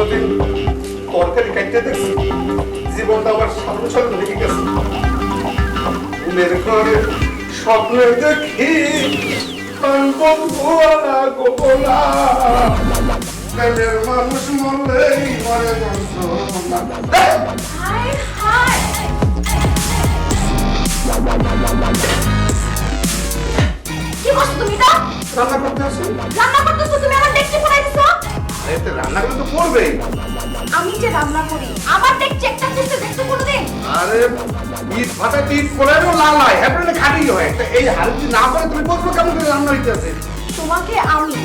কোনোদিন তরকারি কাটতে দেখছি। জীবনটা আমার সামনে সামনে লেগে গেছে। ঘুমের ঘরে স্বপ্নে দেখি মানুষ মরলেই মরে কি করছ তুমি এটা? রান্না করতে আসো। রান্না করতেছো তুমি আমার দেখতে পড়াই দিছো আরে তো রান্না করে তো করবেই। আমি যে রান্না করি আমার দেখছি একটা চেষ্টা দেখছ কোনোদিন। আরে ফাটা ইট পড়ারও লাল হয় খাটি হয়। একটা এই হালকি না করে তুমি কেমন করে রান্না হইতেছে? তোমাকে আমি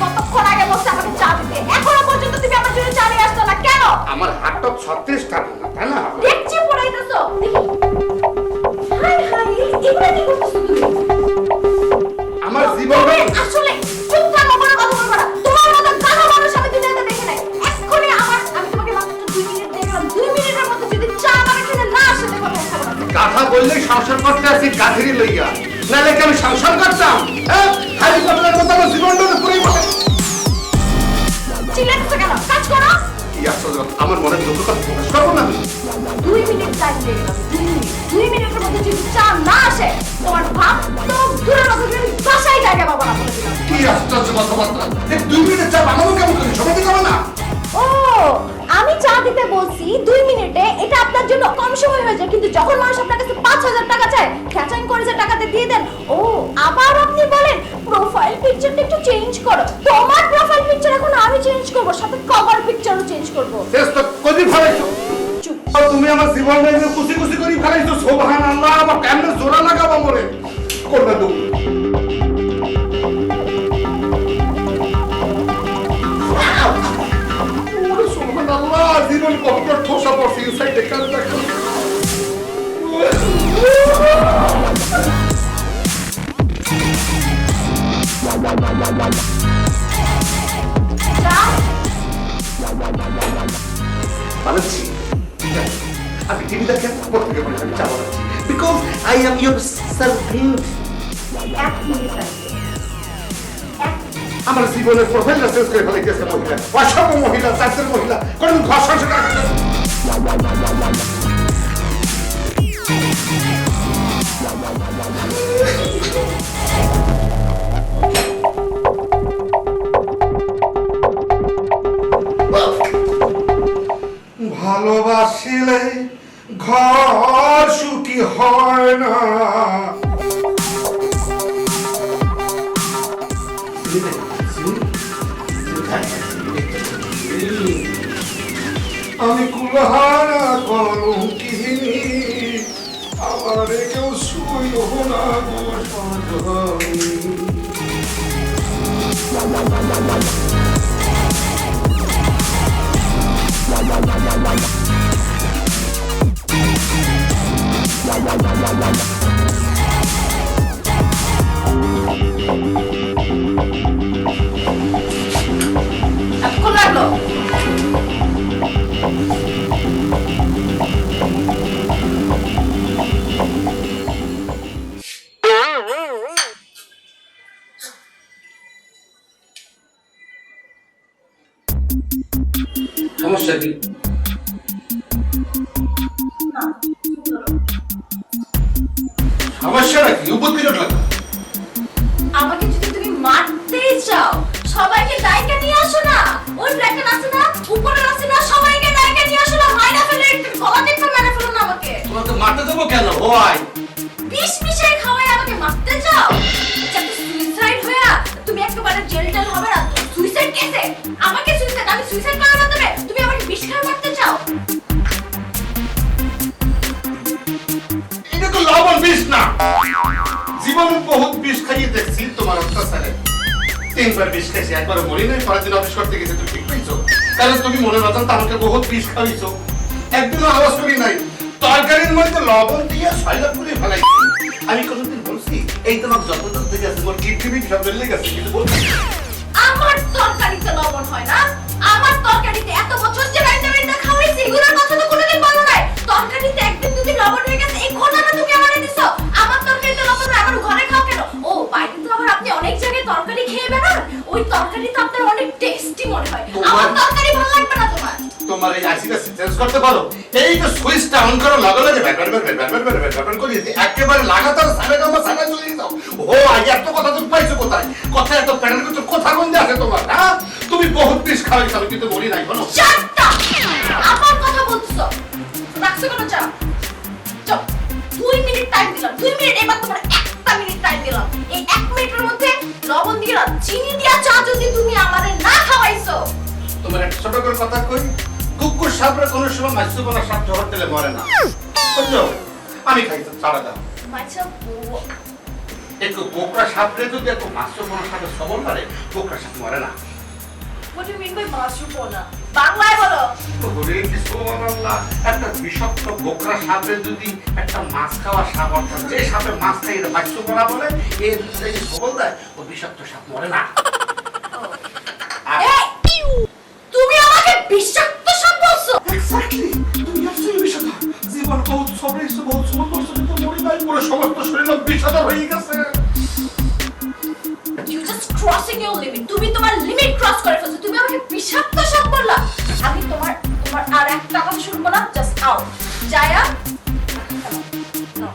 কতক্ষণ আগে বসে আমাকে চা দিতে? এখনও পর্যন্ত তুমি আমার জন্য চা নিয়ে আসছো না কেন? আমার হাতটা ছত্রিশ টাকা তাই না? দেখছি পড়াইতেছো। দেখি। হায় হায় এগুলো কি করতেছো? সংসার করতে আসি গাধিরি লইয়া। নাহলে কি আমি সংসার করতাম? হ্যাঁ হারি কথার মতো আমার জীবনটা তো পুরোই চিল্লাচ্ছো কেন? কাজ করো। আমার মনে দুঃখ কথা প্রকাশ করব না। দুই মিনিট টাইম দিয়ে গেলাম দুই মিনিটের মধ্যে যদি চা না আসে তোমার ভাব তো দূরের কথা তুমি বাসায় জায়গা পাবো না কি আশ্চর্য কথাবার্তা। দুই মিনিট চা বানাবো কেমন করে? সবাই না। ও আমি চা দিতে বলছি দুই মিনিটে এটা আপনার জন্য কম সময় হয়ে যায় কিন্তু যখন মানুষ আপনার কাছে পাঁচ হাজার টাকা চায় খ্যাচাং করে যে টাকাতে দিয়ে দেন ও আবার আপনি বলেন প্রোফাইল পিকচারটা একটু চেঞ্জ করো। তোমার প্রোফাইল পিকচার এখন আমি চেঞ্জ করব সাথে কভার পিকচারও চেঞ্জ করব। শেষ তো কদি ফেলাইছো। চুপ। তুমি আমার জীবন নিয়ে খুশি খুশি করে ফেলাইছো সোভান আল্লাহ আমার কেমনে জোড়া লাগাবো মরে? প্রত্যেকে বলে আমি চা বানাচ্ছি বিকজ আই আমার জীবনের প্রোফাইলটা চেঞ্জ করে ফেলাইতেছে মহিলা। অসম মহিলা চাষের মহিলা কোন ঘর সংসার ভালোবাসিলে ঘর হয় না। আমি কুলহারা কলঙ্কিনী আমার কেউ শুইল না লাগল সমস্যা কি সমস্যাটা কি? উপর লাগবে আমাকে যদি তুমি মারতেই চাও সবাইকে ডাইকা নিয়ে আসো না। ওই ব্ল্যাকেট আছে না উপরে আছে না সবাইকে ডাইকা নিয়ে আসো না। মাইনা ফেলে গলা টেপে মেরে ফেলো না আমাকে। তোমাকে মারতে দেবো কেন? ওয়াই বিষ মিশাই খাওয়াই আমাকে মারতে চাও? জীবনে বহুত বিষ খাইয়ে দেখছি, তোমার অত্যাচারে। তিনবার বিষ খাইছি একবার মরি নাই পরের দিন অফিস করতে গেছে তুমি ঠিক পেয়েছ কারণ তুমি মনে মতন আমাকে বহুত বিষ খাইছো একদিনও আওয়াজ করি নাই। তরকারির মধ্যে লবণ দিয়ে সয়লা পুরে ফেলাই আমি কোনোদিন বলছি, এই তোমার যত যত থেকে আছে, মোর কিডনি বিট সব বেরিয়ে গেছে, কিন্তু বলছি আমার তরকারিতে লবণ হয় না। জায়গায় তরকারি খেয়ে বেড়ান ওই তরকারি তো আপনার অনেক টেস্টি মনে হয়। আমার তরকারি ভালো লাগবে না তোমার? তোমার এই আইসিটা চেঞ্জ করতে পারো। এই যে সুইচটা অন করো লাগো লাগে ব্যাপার ব্যাপার ব্যাপার ব্যাপার ব্যাপার করে দিতে একেবারে লাগাতার সাড়ে গামা সাড়ে চলে দাও ও আজ এত কথা তুমি পাইছো কোথায়? কথা এত প্যানের ভিতর কথা গন্ধে আছে তোমার হ্যাঁ তুমি বহুত পিস খাওয়াইছো আমি কিন্তু বলি নাই বলো। চারটা আমার কথা বলছো রাখছো কেন? চা চল। দুই মিনিট টাইম দিলাম। দুই মিনিট এবার তোমার একটা মিনিট টাইম দিলাম। এই এক মিনিটের মধ্যে লবণ দিয়ে চিনি দিয়া তোমার একটা ছোট করে কথা কই কুকুর সাপরে কোনো সময় মাছু বলা সাপ ঝড় দিলে মরে না। বুঝছ? আমি খাইতো ছাড়া দাও। একটু কোকড়া সাপরে যদি একটু মাছু বলা সাপে সবল মারে কোকড়া সাপ মরে না। What do you mean by মাশরুপনা বাংলায় বলো। ওরে কি সুবহানাল্লাহ, একটা বিষাক্ত বোকরা সাপে যদি একটা মাছ খাওয়া সাপ অর্থাৎ যে সাপে মাছ খাই এটা করা বলে এর যদি সবল দেয় ও বিষাক্ত সাপ মরে না আর- এই তুমি আমাকে বিষাক্ত সাপ Exactly! তুমি আসলে বিষাক্ত। জীবন বহুত সবরেছে, বহুত সময় করছ, কিন্তু মরি নাই, পুরো সমস্ত শরীর বিষাক্ত হয়ে গেছে। You just crossing your limit তুমি তোমার লিমিট ক্রস করে ফেলছো। তুমি আমাকে বিষাক্ত সাপ বললা। আমি তোমার তোমার আর একটা কথা শুনব না just out Jaya No.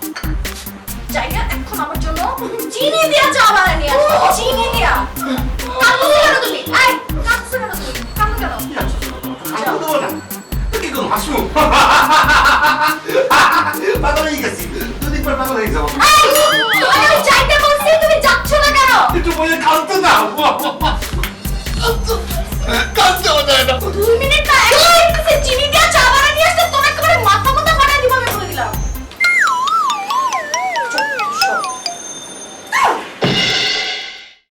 Jaya এখন আমার জন্য চিনি দিয়া চা বানায় নিয়ে চিনি দিয়া। কাঁদছো কেন তুমি? এই কাঁদছো কেন তুমি? কাঁদো কেন? হাসবো? পাগল হয়ে গেছি। দুদিন পর পাগল হয়ে যাব। আমি চাইতে বলছি তুমি যাচ্ছ না কেন একটু বলে খাওয়াতে দাও